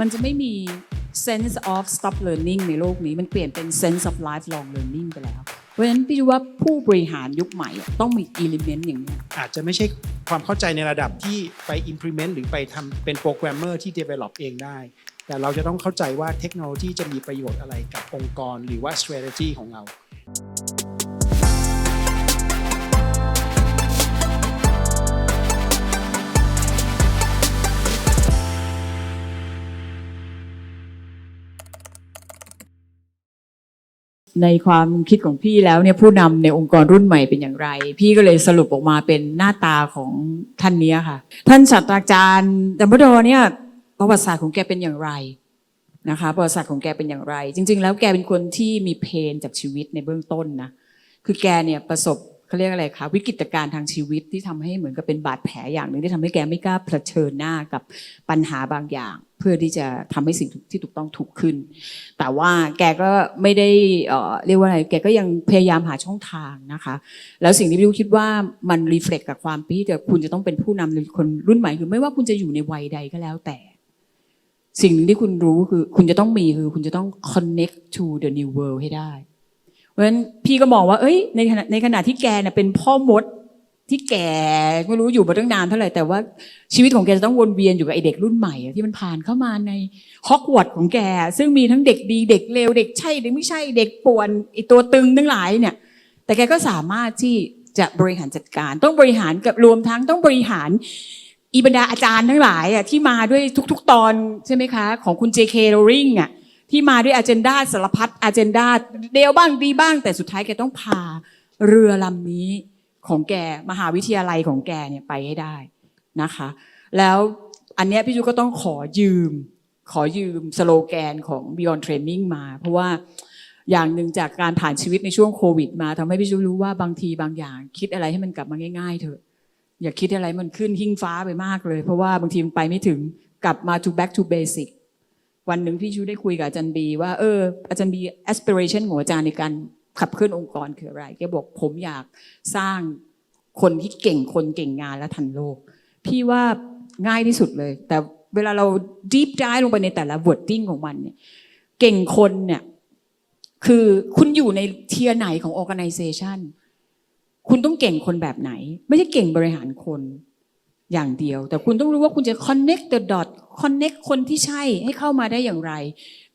มันจะไม่มี sense of stop learning ในโลกนี้ มันเปลี่ยนเป็น sense of lifelong learning ไปแล้ว เพราะฉะนั้นพี่ว่าผู้บริหารยุคใหม่ต้องมี element อย่างนี้ อาจจะไม่ใช่ความเข้าใจในระดับที่ไป implement หรือไปทำเป็นโปรแกรมเมอร์ที่ develop เองได้ แต่เราจะต้องเข้าใจว่าเทคโนโลยีจะมีประโยชน์อะไรกับองค์กร หรือว่า strategy ของเรา ในความคิดของพี่แล้วเนี่ยผู้นำในองค์กรรุ่นใหม่เป็นอย่างไร พี่ก็เลยสรุปออกมาเป็นหน้าตาของท่านเนี้ยค่ะ ท่านศาสตราจารย์ดัมเบิลดอร์เนี่ยประวัติศาสตร์ของแกเป็นอย่างไรนะคะประวัติศาสตร์ของแกเป็นอย่างไร จริง ๆ แล้วแกเป็นคนที่มีเพนจากชีวิตในเบื้องต้นนะคือแกเนี่ยประสบเขาเรียกอะไรคะวิกฤตการณ์ทางชีวิตที่ทำให้เหมือนกับเป็นบาดแผลอย่างหนึ่งที่ทำให้แกไม่กล้าเผชิญหน้ากับปัญหาบางอย่าง เพื่อที่จะทำให้สิ่งที่ถูกต้องถูกขึ้น แต่ว่าแกก็ไม่ได้เรียกว่าอะไรแกก็ยังพยายามหาช่องทางนะคะ แล้วสิ่งที่พี่ลูกคิดว่ามันรีเฟล็กกับความที่จะคุณจะต้องเป็นผู้นำหรือคนรุ่นใหม่คือไม่ว่าคุณจะอยู่ในวัยใดก็แล้วแต่ สิ่งหนึ่งที่คุณรู้คือคุณจะต้องมีคือคุณจะต้อง connect to the new world ให้ได้ เพราะฉะนั้นพี่ก็มองว่า เอ้ยในขณะในขณะที่แกเนี่ยเป็นพ่อมด ที่แกไม่รู้อยู่มาตั้งนานเท่าไหร่แต่ว่าชีวิตของแกจะต้องวนเวียนอยู่กับไอเด็กรุ่นใหม่ที่มันผ่านเข้ามาในฮอกวอตส์ของแก ซึ่งมีทั้งเด็กดีเด็กเลวเด็กใช่เด็กไม่ใช่เด็กป่วนไอตัวตึงทั้งหลายเนี่ย แต่แกก็สามารถที่จะบริหารจัดการ ต้องบริหารกับรวมทั้งต้องบริหารอีบรรดาอาจารย์ทั้งหลายอะที่มาด้วยทุก ๆ ตอนใช่ไหมคะ ของคุณ JK Rowling อะที่มาด้วยอ g e n d a สารพัดอ g e n d a เดียวบ้างดีบ้าง แต่สุดท้ายแกต้องพาเรือลำนี้ ของแกมหาวิทยาลัยของแกเนี่ยไปให้ได้นะคะ แล้วอันเนี้ยพี่จูก็ต้องขอยืม ขอยืมสโลแกนของ Beyond Training มา เพราะว่าอย่างหนึ่งจากการผ่านชีวิตในช่วงโควิด มาทำให้พี่จูรู้ว่าบางทีบางอย่าง คิดอะไรให้มันกลับมาง่ายๆเถอะ อย่าคิดอะไรมันขึ้นหิ้งฟ้าไปมากเลย เพราะว่าบางทีมันไปไม่ถึงกลับมา to back to basic วันหนึ่งพี่ชูได้คุยกับอาจารย์บีว่าเอออาจารย์บี aspiration ของอาจารย์ในการ ขับเคลื่อนองค์กรคืออะไรแกบอกผมอยากสร้างคนที่เก่งคนเก่งงานและทันโลก พี่ว่าง่ายที่สุดเลย แต่เวลาเรา deep dive ลงไปในแต่ละ wording ของมันเนี่ยเก่งคนเนี่ยคือคุณอยู่ในเทียร์ไหนของ organization คุณต้องเก่งคนแบบไหน ไม่ใช่เก่งบริหารคน อย่างเดียว แต่คุณต้องรู้ว่าคุณจะ connect the dot connect คนที่ใช่ให้เข้ามาได้อย่างไร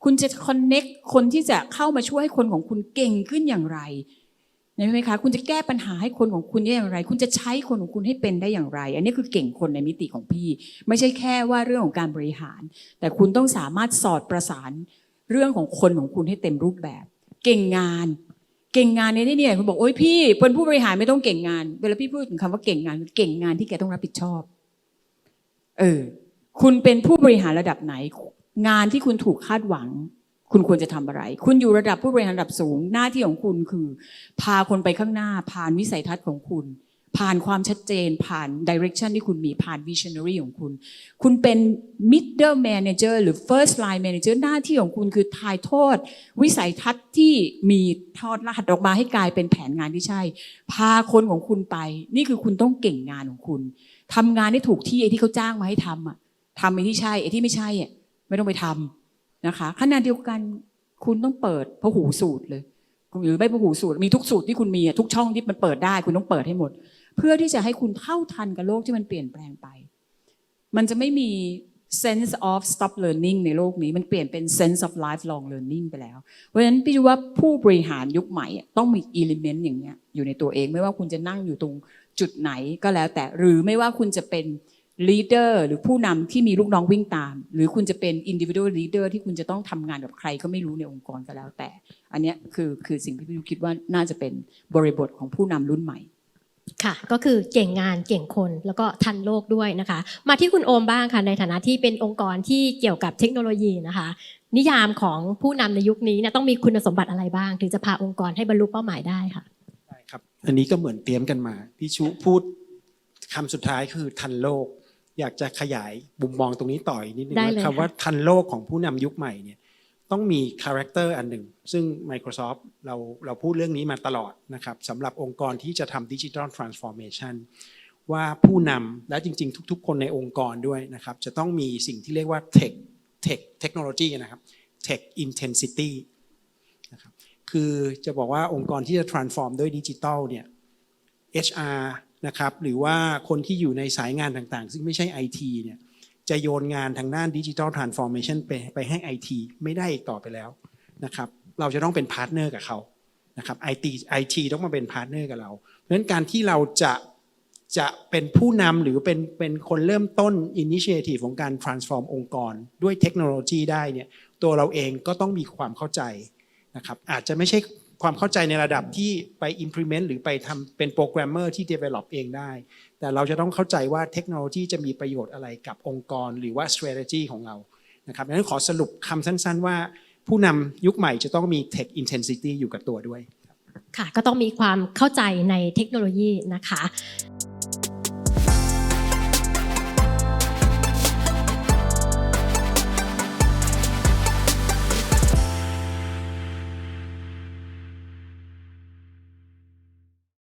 คุณจะ connect คนที่จะเข้ามาช่วยให้คนของคุณเก่งขึ้นอย่างไรใช่ไหมคะคุณจะแก้ปัญหาให้คนของคุณได้อย่างไร คุณจะใช้คนของคุณให้เป็นได้อย่างไร อันนี้คือเก่งคนในมิติของพี่ ไม่ใช่แค่ว่าเรื่องของการบริหาร แต่คุณต้องสามารถสอดประสานเรื่องของคนของคุณให้เต็มรูปแบบ เก่งงาน เก่งงานในที่เนี่ยคุณบอกโอ้ยพี่เป็นผู้บริหารไม่ต้องเก่งงาน เวลาพี่พูดถึงคำว่าเก่งงานเก่งงานที่แกต้องรับผิดชอบ เออ คุณเป็นผู้บริหารระดับไหน งานที่คุณถูกคาดหวัง คุณควรจะทำอะไร คุณอยู่ระดับผู้บริหารระดับสูง หน้าที่ของคุณคือ พาคนไปข้างหน้าผ่านวิสัยทัศน์ของคุณ ผ่านความชัดเจนผ่านดิเรกชันที่คุณมีผ่าน visionary ของคุณ คุณเป็น middle manager หรือ first line manager หน้าที่ของคุณคือถ่ายทอดวิสัยทัศน์ที่มีทอดรหัสออกมาให้กลายเป็นแผนงานที่ใช่ พาคนของคุณไป นี่คือคุณต้องเก่งงานของคุณทำงานให้ถูกที่ไอ้ที่เขาจ้างมาให้ทำอะทำไอ้ที่ใช่ไอ้ที่ไม่ใช่อะไม่ต้องไปทำนะคะขณะเดียวกันคุณต้องเปิดพหูสูตรเลยหรือไม่พหูสูตรมีทุกสูตรที่คุณมีทุกช่องที่มันเปิดได้ คุณต้องเปิดให้หมด เพื่อที่จะให้คุณเท่าทันกับโลกที่มันเปลี่ยนแปลงไป มันจะไม่มี sense of stop learning ในโลกนี้มันเปลี่ยนเป็น sense of lifelong learning ไปแล้ว เพราะฉะนั้นพี่ดูว่าผู้บริหารยุคใหม่ต้องมี element อย่างเนี้ยอยู่ในตัวเองไม่ว่าคุณจะนั่งอยู่ตรงจุดไหนก็แล้วแต่หรือไม่ว่าคุณจะเป็น leader หรือผู้นำที่มีลูกน้องวิ่งตาม หรือคุณจะเป็น individual leader ที่คุณจะต้องทำงานกับใครก็ไม่รู้ในองค์กรก็แล้วแต่ อันนี้คือคือสิ่งที่พี่ดูคิดว่าน่าจะเป็นบริบทของผู้นำรุ่นใหม่ ค่ะก็คือเก่งงานเก่งคนแล้วก็ทันโลกด้วยนะคะ มาที่คุณโอมบ้างค่ะในฐานะที่เป็นองค์กรที่เกี่ยวกับเทคโนโลยีนะคะ นิยามของผู้นำในยุคนี้เนี่ยต้องมีคุณสมบัติอะไรบ้าง ถึงจะพาองค์กรให้บรรลุเป้าหมายได้ค่ะได้ครับอันนี้ก็เหมือนเตรียมกันมาพี่ชุพูดคำสุดท้ายคือทันโลก อยากจะขยายมุมมองตรงนี้ต่ออีกนิดนึงได้ว่าเลยคำว่าค่ะทันโลกของผู้นำยุคใหม่เนี่ย ต้องมีคาแรคเตอร์อันหนึ่ง ซึ่ง Microsoft เราเราพูดเรื่องนี้มาตลอดนะครับสำหรับองค์กรที่จะทำดิจิทัลทรานส์ฟอร์เมชันว่าผู้นำและจริง ๆ ทุก ๆ คนในองค์กรด้วยนะครับ จะต้องมีสิ่งที่เรียกว่า Tech tech technology นะครับ tech intensity นะครับคือจะบอกว่าองค์กรที่จะ transform ด้วยดิจิทัลเนี่ย HR นะครับหรือว่าคนที่อยู่ในสายงานต่างๆ ซึ่งไม่ใช่ IT เนี่ย จะโยนงานทางด้านดิจิทัลทรานส์ฟอร์เมชันไปไปให้ IT ไม่ได้อีกต่อไปแล้วนะครับเราจะต้องเป็นพาร์ทเนอร์กับเขานะครับ IT IT ต้องมาเป็นพาร์ทเนอร์กับเรา เพราะฉะนั้นการที่เราจะจะเป็นผู้นำหรือเป็นเป็นคนเริ่มต้น initiative ของการ transform องค์กร ด้วยเทคโนโลยีได้เนี่ยตัวเราเองก็ต้องมีความเข้าใจนะครับอาจจะไม่ใช่ ความเข้าใจในระดับที่ไป implement หรือไปทำเป็นโปรแกรมเมอร์ที่ develop เองได้ แต่เราจะต้องเข้าใจว่าเทคโนโลยีจะมีประโยชน์อะไรกับองค์กรหรือว่า strategy ของเรานะครับดังนั้นขอสรุปคำสั้น ๆ ว่า ผู้นำยุคใหม่จะต้องมี tech intensity อยู่กับตัวด้วยค่ะก็ต้องมีความเข้าใจในเทคโนโลยีนะคะ